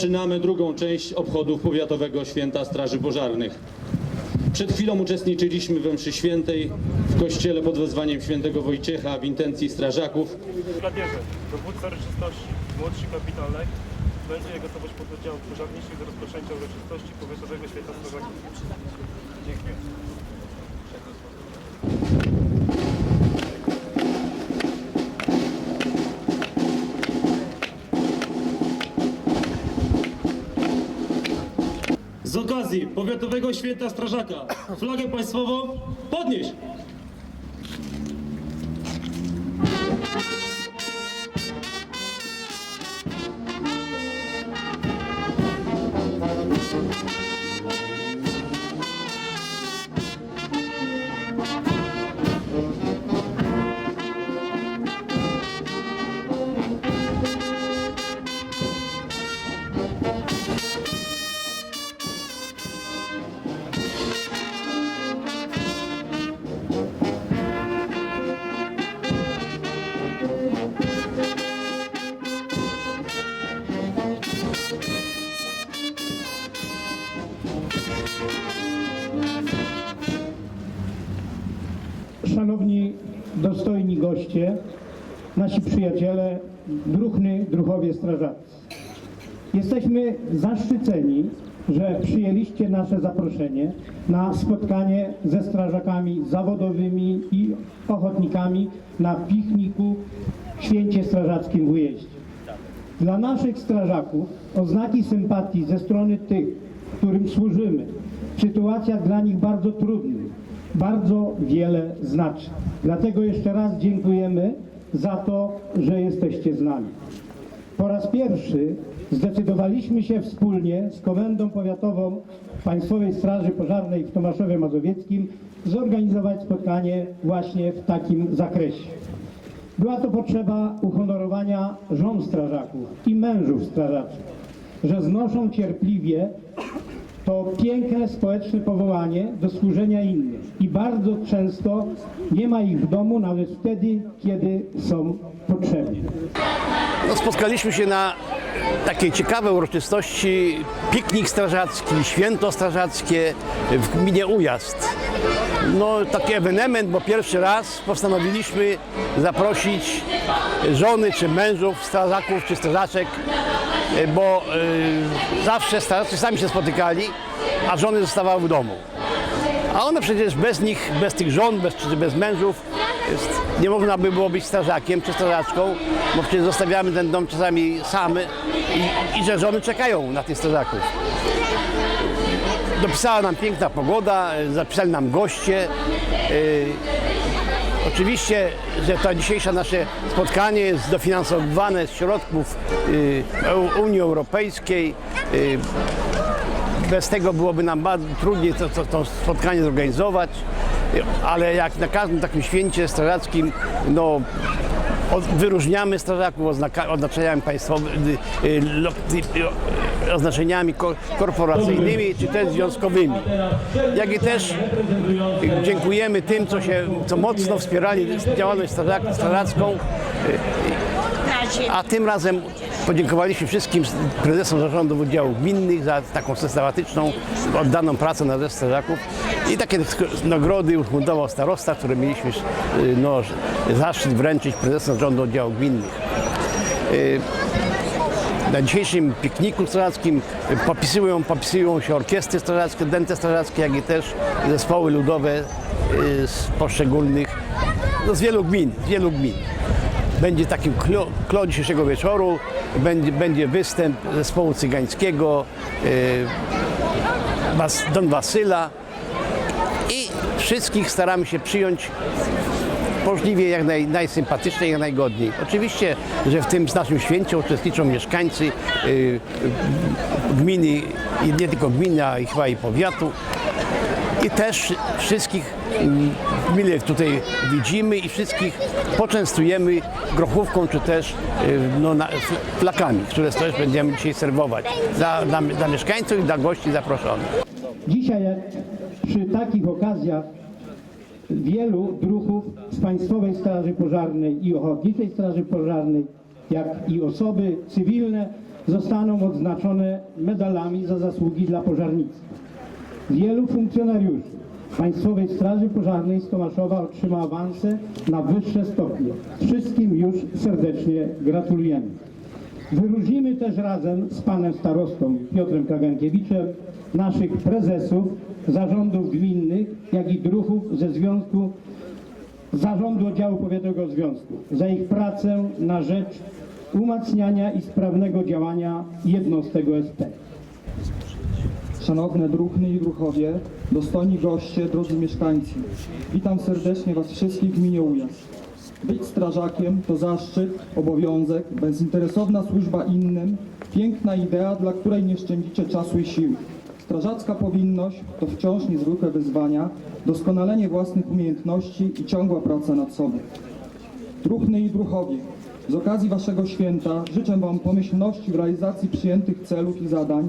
Rozpoczynamy drugą część obchodów Powiatowego Święta Straży Pożarnych. Przed chwilą uczestniczyliśmy we mszy świętej w kościele pod wezwaniem świętego Wojciecha w intencji strażaków. Klapierze, dowódca uroczystości, młodszy kapitan Lech, będzie gotowość pododdziałów pożarniczych do rozpoczęcia uroczystości Powiatowego Święta Strażaków. Dziękuję. Okazji Powiatowego Święta Strażaka flagę państwową podnieść! Przyjaciele, druhny, druhowie strażacy. Jesteśmy zaszczyceni, że przyjęliście nasze zaproszenie na spotkanie ze strażakami zawodowymi i ochotnikami na pikniku w Święcie Strażackim w Ujeździe. Dla naszych strażaków oznaki sympatii ze strony tych, którym służymy, w sytuacjach dla nich bardzo trudnych, bardzo wiele znaczy. Dlatego jeszcze raz dziękujemy za to, że jesteście z nami. Po raz pierwszy zdecydowaliśmy się wspólnie z Komendą Powiatową Państwowej Straży Pożarnej w Tomaszowie Mazowieckim zorganizować spotkanie właśnie w takim zakresie. Była to potrzeba uhonorowania żon strażaków i mężów strażaków, że znoszą cierpliwie to piękne społeczne powołanie do służenia innym i bardzo często nie ma ich w domu nawet wtedy, kiedy są potrzebni. No, spotkaliśmy się na takiej ciekawej uroczystości piknik strażacki, święto strażackie w gminie Ujazd. No taki ewenement, bo pierwszy raz postanowiliśmy zaprosić żony czy mężów strażaków czy strażaczek, bo y, zawsze strażacy sami się spotykali, a żony zostawały w domu. A one przecież bez nich, bez tych żon, bez, czy bez mężów, nie można by było być strażakiem czy strażaczką, bo przecież zostawiamy ten dom czasami samy i, i że żony czekają na tych strażaków. Dopisała nam piękna pogoda, e, zapisali nam goście. Oczywiście, że to dzisiejsze nasze spotkanie jest dofinansowane z środków Eu- Unii Europejskiej. Yy, bez tego byłoby nam bardzo trudniej to, to, to spotkanie zorganizować, ale jak na każdym takim święcie strażackim, no, od- wyróżniamy strażaków oznaczeniami państwowymi, y, y, y, oznaczeniami ko- korporacyjnymi czy też związkowymi. Jak i też dziękujemy tym, co, się, co mocno wspierali działalność strażacką. A tym razem podziękowaliśmy wszystkim prezesom zarządów oddziałów gminnych za taką systematyczną, oddaną pracę na rzecz strażaków. I takie nagrody ufundował starosta, które mieliśmy y, no, zaszczyt wręczyć prezesom zarządu oddziałów gminnych. Y, Na dzisiejszym pikniku strażackim popisują, popisują się orkiestry strażackie, dęte strażackie, jak i też zespoły ludowe y, z poszczególnych, no, z wielu gmin, z wielu gmin. Będzie takim klo dzisiejszego wieczoru, będzie, będzie występ zespołu cygańskiego, y, Was, Don Wasyla i wszystkich staramy się przyjąć możliwie jak naj, najsympatyczniej, jak najgodniej. Oczywiście, że w tym naszym święcie uczestniczą mieszkańcy y, y, gminy, nie tylko gminy, a chyba i powiatu. I też wszystkich mm, mile tutaj widzimy i wszystkich poczęstujemy grochówką czy też y, no, na, fl- flakami, które też będziemy dzisiaj serwować dla, dla, dla mieszkańców i dla gości zaproszonych. Dzisiaj przy takich okazjach wielu druhów z Państwowej Straży Pożarnej i Ochotniczej Straży Pożarnej, jak i osoby cywilne zostaną odznaczone medalami za zasługi dla pożarnictwa. Wielu funkcjonariuszy Państwowej Straży Pożarnej z Tomaszowa otrzyma awanse na wyższe stopnie. Wszystkim już serdecznie gratulujemy. Wyróżnimy też razem z panem starostą Piotrem Kagankiewiczem naszych prezesów zarządów gminnych, jak i druhów ze związku Zarządu Oddziału Powiatowego Związku za ich pracę na rzecz umacniania i sprawnego działania jednostek OSP. Szanowne druhny i druhowie, dostojni goście, drodzy mieszkańcy. Witam serdecznie Was wszystkich w gminie Ujas. Być strażakiem to zaszczyt, obowiązek, bezinteresowna służba innym, piękna idea, dla której nie szczędzicie czasu i sił. Strażacka powinność to wciąż niezwykłe wyzwania, doskonalenie własnych umiejętności i ciągła praca nad sobą. Druhny i druhowie, z okazji Waszego święta życzę Wam pomyślności w realizacji przyjętych celów i zadań,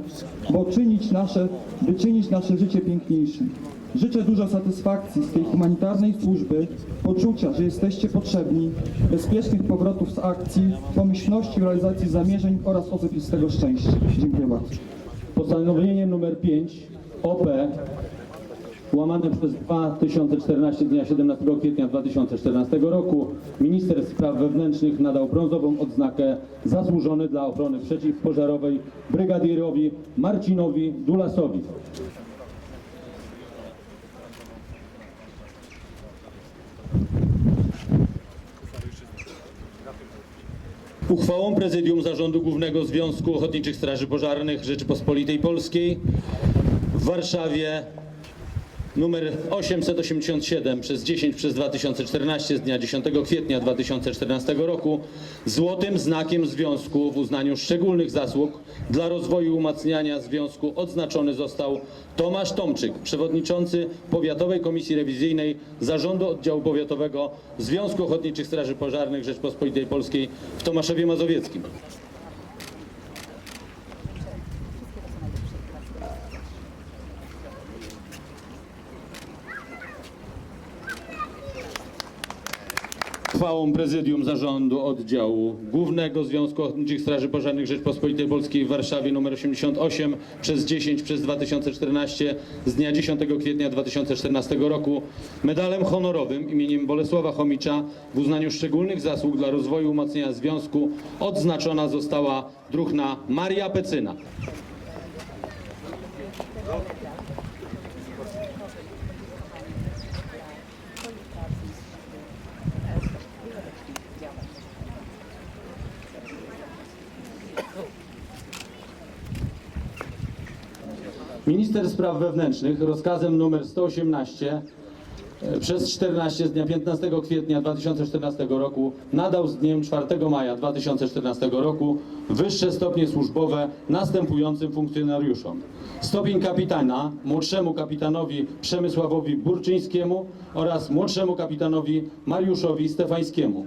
bo czynić nasze, by czynić nasze życie piękniejszym. Życzę dużo satysfakcji z tej humanitarnej służby, poczucia, że jesteście potrzebni, bezpiecznych powrotów z akcji, pomyślności w realizacji zamierzeń oraz osobistego szczęścia. Dziękuję bardzo. Postanowienie nr 5 OP łamane przez 2014 dnia 17 kwietnia 2014 roku minister spraw wewnętrznych nadał brązową odznakę zasłużony dla ochrony przeciwpożarowej brygadierowi Marcinowi Dulasowi. Uchwałą Prezydium Zarządu Głównego Związku Ochotniczych Straży Pożarnych Rzeczypospolitej Polskiej w Warszawie numer 887 przez 10 przez 2014 z dnia 10 kwietnia 2014 roku złotym znakiem związku w uznaniu szczególnych zasług dla rozwoju i umacniania związku odznaczony został Tomasz Tomczyk, przewodniczący Powiatowej Komisji Rewizyjnej Zarządu Oddziału Powiatowego Związku Ochotniczych Straży Pożarnych Rzeczpospolitej Polskiej w Tomaszowie Mazowieckim. Uchwałą Prezydium Zarządu Oddziału Głównego Związku Ochotniczych Straży Pożarnych Rzeczpospolitej Polskiej w Warszawie nr 88 przez 10 przez 2014 z dnia 10 kwietnia 2014 roku medalem honorowym imieniem Bolesława Chomicza w uznaniu szczególnych zasług dla rozwoju i umacniania związku odznaczona została druhna Maria Pecyna. Minister Spraw Wewnętrznych rozkazem nr 118 e, przez 14 z dnia 15 kwietnia 2014 roku nadał z dniem 4 maja 2014 roku wyższe stopnie służbowe następującym funkcjonariuszom. Stopień kapitana młodszemu kapitanowi Przemysławowi Burczyńskiemu oraz młodszemu kapitanowi Mariuszowi Stefańskiemu.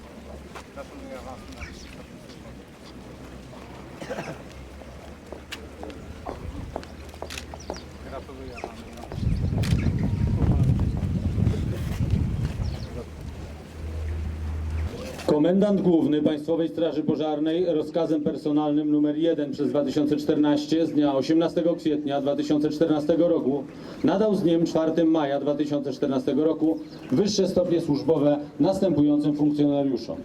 Komendant Główny Państwowej Straży Pożarnej rozkazem personalnym nr 1 przez 2014 z dnia 18 kwietnia 2014 roku nadał z dniem 4 maja 2014 roku wyższe stopnie służbowe następującym funkcjonariuszom.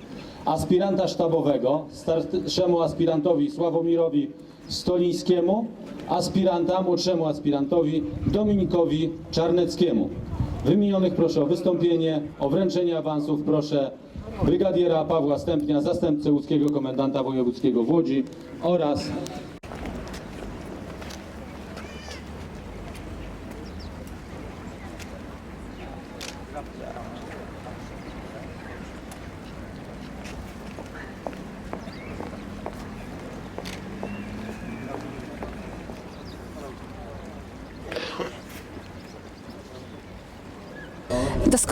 Aspiranta sztabowego starszemu aspirantowi Sławomirowi Stolińskiemu, aspiranta młodszemu aspirantowi Dominikowi Czarneckiemu. Wymienionych proszę o wystąpienie, o wręczenie awansów proszę brygadiera Pawła Stępnia, zastępcę łódzkiego komendanta wojewódzkiego w Łodzi oraz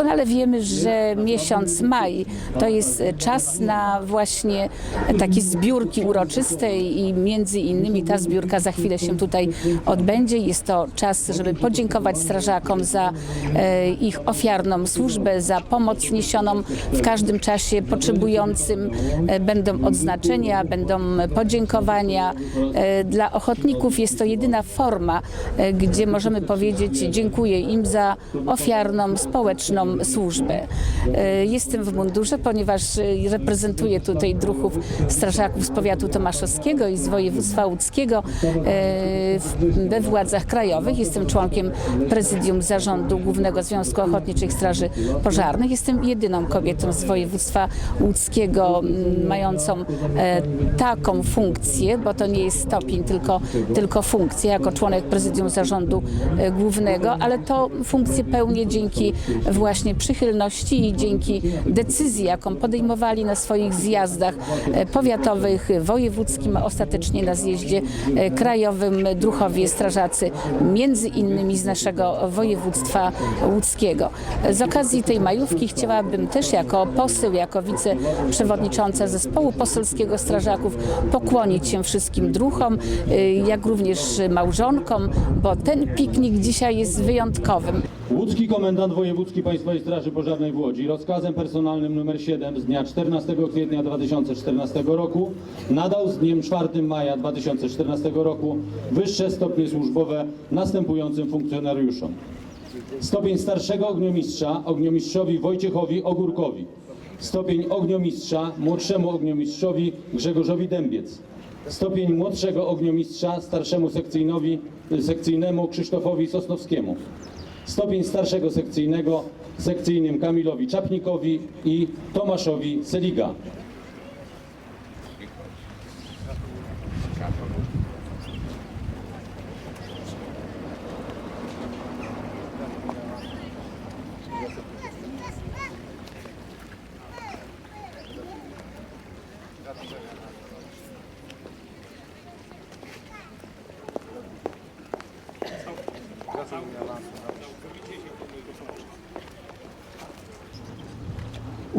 Doskonale wiemy, że miesiąc maj to jest czas na właśnie takie zbiórki uroczyste i między innymi ta zbiórka za chwilę się tutaj odbędzie. Jest to czas, żeby podziękować strażakom za e, ich ofiarną służbę, za pomoc niesioną w każdym czasie potrzebującym. E, Będą odznaczenia, będą podziękowania. E, Dla ochotników jest to jedyna forma, gdzie możemy powiedzieć dziękuję im za ofiarną, społeczną służbę. E, Jestem w mundurze, ponieważ e, reprezentuję tutaj druhów strażaków z powiatu tomaszowskiego i z województwa łódzkiego e, we władzach krajowych. Jestem członkiem prezydium zarządu Głównego Związku Ochotniczych Straży Pożarnych. Jestem jedyną kobietą z województwa łódzkiego m, mającą taką funkcję, bo to nie jest stopień, tylko, tylko funkcja jako członek prezydium zarządu głównego, ale to funkcję pełnię dzięki właśnie przychylności i dzięki decyzji, jaką podejmowali na swoich zjazdach e, powiatowych, wojewódzkim, ostatecznie na zjeździe e, krajowym druhowie strażacy, między innymi z naszego województwa łódzkiego. Z okazji tej majówki chciałabym też jako poseł, jako wiceprzewodnicząca zespołu poselskiego strażaków pokłonić się wszystkim druhom, y, jak również małżonkom, bo ten piknik dzisiaj jest wyjątkowym. Łódzki Komendant Wojewódzki Państwowej Straży Pożarnej w Łodzi rozkazem personalnym nr 7 z dnia 14 kwietnia 2014 roku nadał z dniem 4 maja 2014 roku wyższe stopnie służbowe następującym funkcjonariuszom. Stopień starszego ogniomistrza ogniomistrzowi Wojciechowi Ogórkowi. Stopień ogniomistrza młodszemu ogniomistrzowi Grzegorzowi Dębiec. Stopień młodszego ogniomistrza starszemu sekcyjnowi, sekcyjnemu Krzysztofowi Sosnowskiemu. Stopień starszego sekcyjnego sekcyjnym Kamilowi Czapnikowi i Tomaszowi Seliga.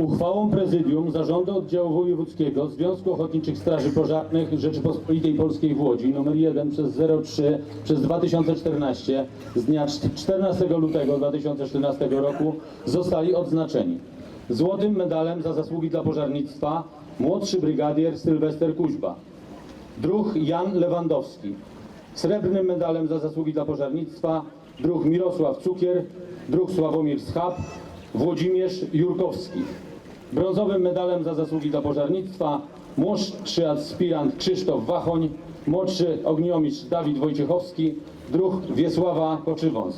Uchwałą Prezydium Zarządu Oddziału Wojewódzkiego Związku Ochotniczych Straży Pożarnych Rzeczypospolitej Polskiej w Łodzi nr 1 przez 03 przez 2014 z dnia 14 lutego 2014 roku zostali odznaczeni. Złotym medalem za zasługi dla pożarnictwa młodszy brygadier Sylwester Kuźba, druh Jan Lewandowski, srebrnym medalem za zasługi dla pożarnictwa druh Mirosław Cukier, druh Sławomir Schab, Włodzimierz Jurkowski. Brązowym medalem za zasługi dla pożarnictwa młodszy aspirant Krzysztof Wachoń, młodszy ogniomistrz Dawid Wojciechowski, druh Wiesława Koczywąs.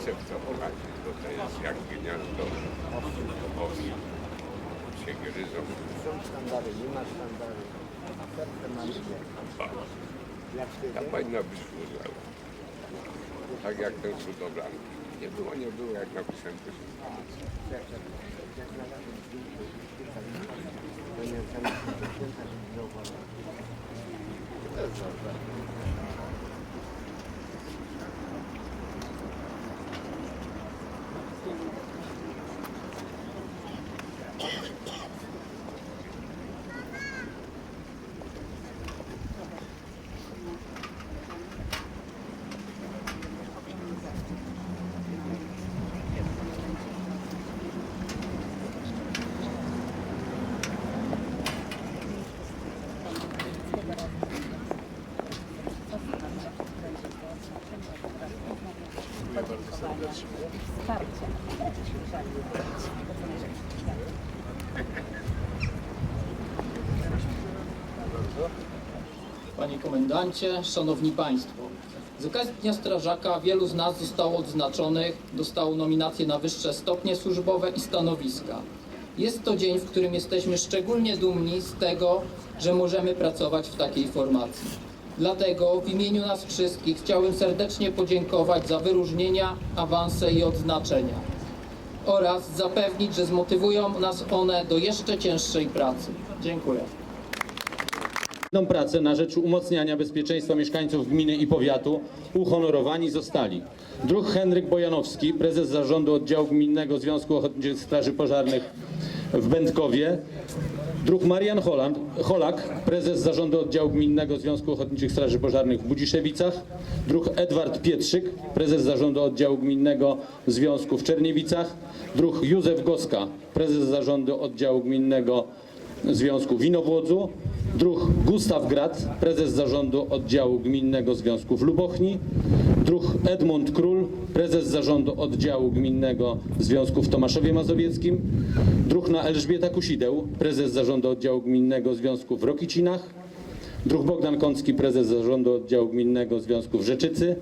akceptować, bo to jest jak gniazdo owi się gryzą. Ta powinna być służała. Tak jak ten cudowlan. Nie było, nie było, jak napisałem to Panie Komendancie, Szanowni Państwo. Z okazji Dnia Strażaka wielu z nas zostało odznaczonych, dostało nominacje na wyższe stopnie służbowe i stanowiska. Jest to dzień, w którym jesteśmy szczególnie dumni z tego, że możemy pracować w takiej formacji. Dlatego w imieniu nas wszystkich chciałbym serdecznie podziękować za wyróżnienia, awanse i odznaczenia oraz zapewnić, że zmotywują nas one do jeszcze cięższej pracy. Dziękuję. Pracę na rzecz umocniania bezpieczeństwa mieszkańców gminy i powiatu uhonorowani zostali druh Henryk Bojanowski, prezes zarządu oddziału gminnego Związku Ochotniczych Straży Pożarnych w Będkowie, druh Marian Holland, Holak, prezes zarządu oddziału gminnego Związku Ochotniczych Straży Pożarnych w Budziszewicach, druh Edward Pietrzyk, prezes zarządu oddziału gminnego Związku w Czerniewicach, druh Józef Goska, prezes zarządu oddziału gminnego Związku w Inowłodzu, druh. Gustaw Grat, prezes zarządu oddziału gminnego Związku w Lubochni, druh. Edmund Król, prezes zarządu oddziału gminnego Związku w Tomaszowie Mazowieckim, druhna Elżbieta Kusideł, prezes zarządu oddziału gminnego Związku w Rokicinach, druh. Bogdan Kącki, prezes zarządu oddziału gminnego Związku w Rzeczycy,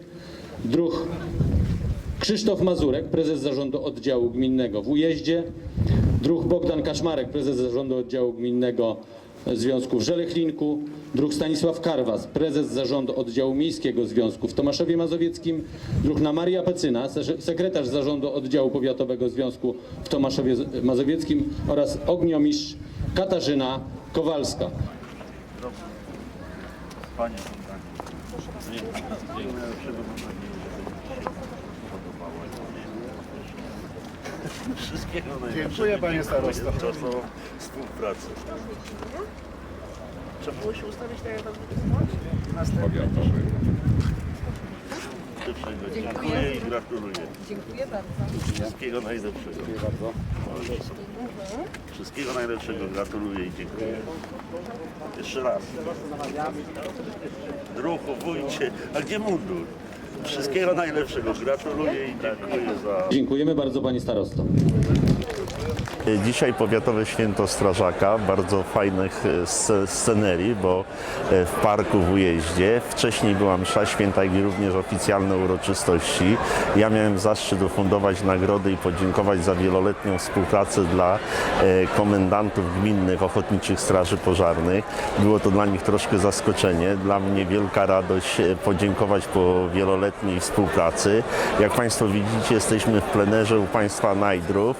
druh. Krzysztof Mazurek, prezes zarządu oddziału gminnego w Ujeździe, druh Bogdan Kaszmarek, prezes zarządu oddziału gminnego Związku w Żelechlinku, druh Stanisław Karwas, prezes zarządu oddziału miejskiego Związku w Tomaszowie Mazowieckim, druhna Maria Pecyna, se- sekretarz zarządu oddziału powiatowego Związku w Tomaszowie Mazowieckim oraz ogniomistrz Katarzyna Kowalska. Dziękuję panie starosto. To są współpracy. Trzeba było się ustawić tak jak tam Powiatowy. Dziękuję i gratuluję. Dziękuję bardzo. Wszystkiego najlepszego. Dziękuję bardzo. Wszystkiego najlepszego. Gratuluję i dziękuję. Jeszcze raz. Druhu, wójcie. A gdzie mundur? Wszystkiego najlepszego. Gratuluję i dziękuję za... Dziękujemy bardzo Panie Starosto. Dzisiaj powiatowe święto strażaka, bardzo fajnych e, sce- scenerii, bo e, w parku w Ujeździe. Wcześniej była msza święta i również oficjalne uroczystości. Ja miałem zaszczyt ufundować nagrody i podziękować za wieloletnią współpracę dla e, komendantów gminnych Ochotniczych Straży Pożarnych. Było to dla nich troszkę zaskoczenie, dla mnie wielka radość podziękować po wieloletniej współpracy. Jak Państwo widzicie, jesteśmy w plenerze u Państwa Najdrów.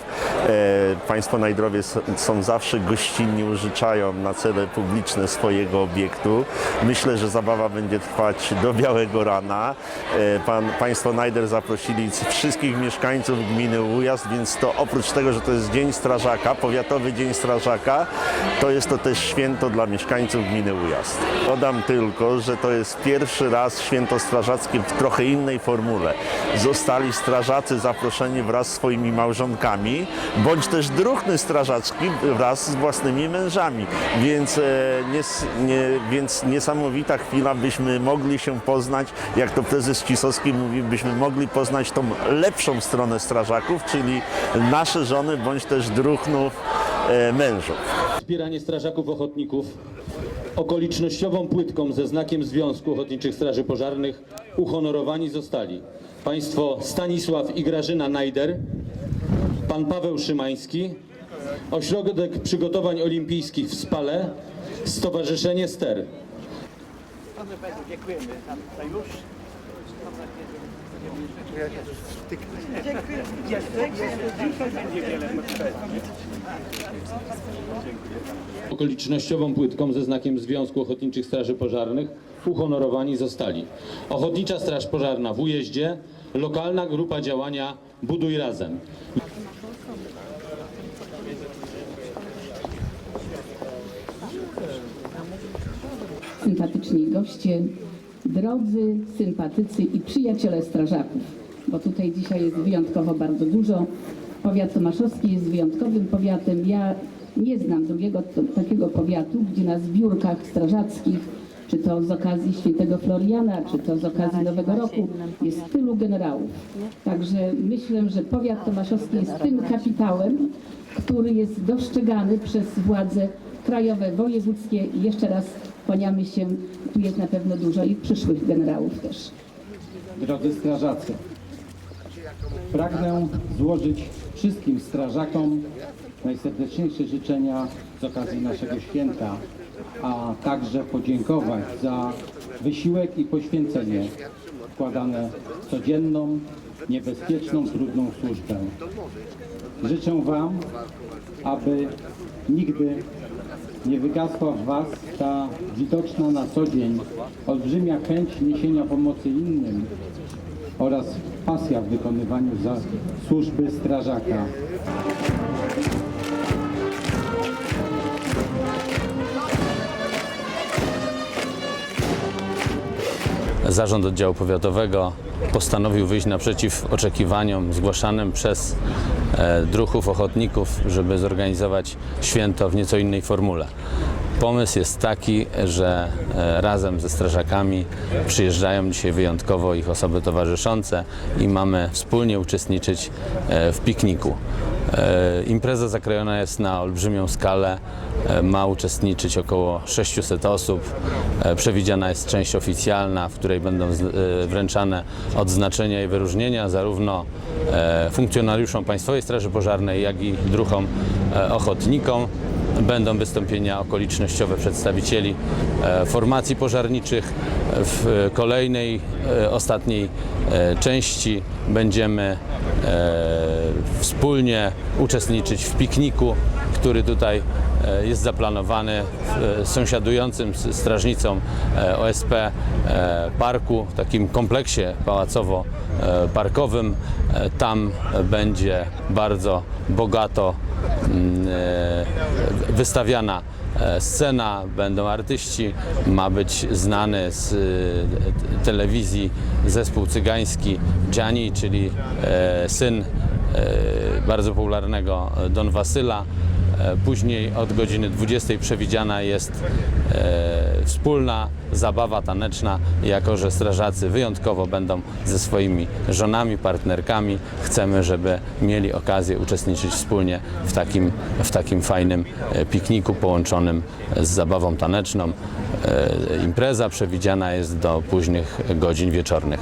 Państwo Najdrowie są zawsze gościnni, użyczają na cele publiczne swojego obiektu. Myślę, że zabawa będzie trwać do białego rana. E, Pan, państwo Najder zaprosili wszystkich mieszkańców gminy Ujazd, więc to oprócz tego, że to jest Dzień Strażaka, Powiatowy Dzień Strażaka, to jest to też święto dla mieszkańców gminy Ujazd. Dodam tylko, że to jest pierwszy raz święto strażackie w trochę innej formule. Zostali strażacy zaproszeni wraz z swoimi małżonkami, bądź też druhny strażacki wraz z własnymi mężami. Więc, e, nie, więc niesamowita chwila, byśmy mogli się poznać, jak to prezes Cisowski mówi, byśmy mogli poznać tą lepszą stronę strażaków, czyli nasze żony, bądź też druhnów e, mężów. Wspieranie strażaków ochotników okolicznościową płytką ze znakiem Związku Ochotniczych Straży Pożarnych uhonorowani zostali państwo Stanisław i Grażyna Najder, pan Paweł Szymański, Ośrodek Przygotowań Olimpijskich w Spale, Stowarzyszenie STER. okolicznościową płytką ze znakiem Związku Ochotniczych Straży Pożarnych uhonorowani zostali Ochotnicza Straż Pożarna w Ujeździe, lokalna grupa działania Buduj Razem. Goście, drodzy sympatycy i przyjaciele strażaków, bo tutaj dzisiaj jest wyjątkowo bardzo dużo. Powiat tomaszowski jest wyjątkowym powiatem. Ja nie znam drugiego to, takiego powiatu, gdzie na zbiórkach strażackich, czy to z okazji świętego Floriana, czy to z okazji Nowego Roku, jest tylu generałów. Także myślę, że powiat tomaszowski jest tym kapitałem, który jest dostrzegany przez władze krajowe, wojewódzkie i jeszcze raz kłaniamy się, tu jest na pewno dużo i przyszłych generałów też. Drodzy strażacy, pragnę złożyć wszystkim strażakom najserdeczniejsze życzenia z okazji naszego święta, a także podziękować za wysiłek i poświęcenie wkładane w codzienną, niebezpieczną, trudną służbę. Życzę Wam, aby nigdy nie wygasła w Was ta widoczna na co dzień olbrzymia chęć niesienia pomocy innym oraz pasja w wykonywaniu służby strażaka. Zarząd Oddziału Powiatowego postanowił wyjść naprzeciw oczekiwaniom zgłaszanym przez e, druhów ochotników, żeby zorganizować święto w nieco innej formule. Pomysł jest taki, że e, razem ze strażakami przyjeżdżają dzisiaj wyjątkowo ich osoby towarzyszące i mamy wspólnie uczestniczyć e, w pikniku. E, Impreza zakrojona jest na olbrzymią skalę. E, Ma uczestniczyć około 600 osób. E, Przewidziana jest część oficjalna, w której będą wręczane odznaczenia i wyróżnienia zarówno funkcjonariuszom Państwowej Straży Pożarnej, jak i druhom ochotnikom. Będą wystąpienia okolicznościowe przedstawicieli e, formacji pożarniczych. W kolejnej, e, ostatniej e, części będziemy wspólnie uczestniczyć w pikniku, który tutaj jest zaplanowany w sąsiadującym z strażnicą OSP parku, w takim kompleksie pałacowo-parkowym. Tam będzie bardzo bogato wystawiana e, scena, będą artyści, ma być znany z e, telewizji zespół cygański Gianni, czyli e, syn e, bardzo popularnego Don Wasyla. E, Później od godziny 20 przewidziana jest e, wspólna zabawa taneczna, jako że strażacy wyjątkowo będą ze swoimi żonami, partnerkami. Chcemy, żeby mieli okazję uczestniczyć wspólnie w takim, w takim fajnym e, pikniku połączonym z zabawą taneczną. Impreza przewidziana jest do późnych godzin wieczornych.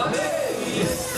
Família!